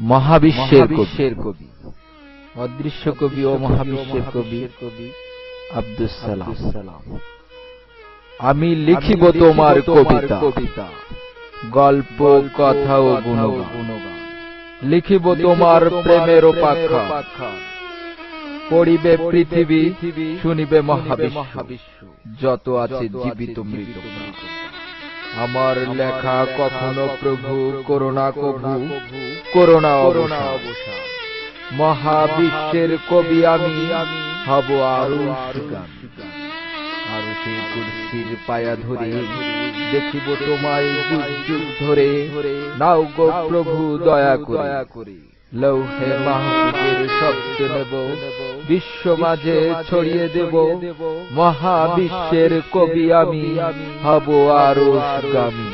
মহাবিশ্বের কবি। অদৃশ্য কবি ও মহাবিশ্বের কবি কবি আব্দুস সালাম। আমি লিখিব তোমার কবিতা। কবিতা। গল্প কথা ও গুণগান। লিখিব তোমার প্রেমের পাখা পড়িবে পৃথিবী শুনিবে মহাবিশ্ব। যত আছে জীবিত মৃত। আমার লেখা কখনো প্রভু করোনা কভু করোনা অবসান মহাবিশ্বের কবি আমি হব আরও আরও সে কুর্সির পায়া ধরে দেখিব তোমায় যুগ যুগ ধরে। নাও গো প্রভু দয়া করে। লৌহে মাহবুবের শব্দ নেব। বিশ্ব মাঝে ছড়িয়ে দেব মহাবিশ্বের কবি আমি হব আরও গামী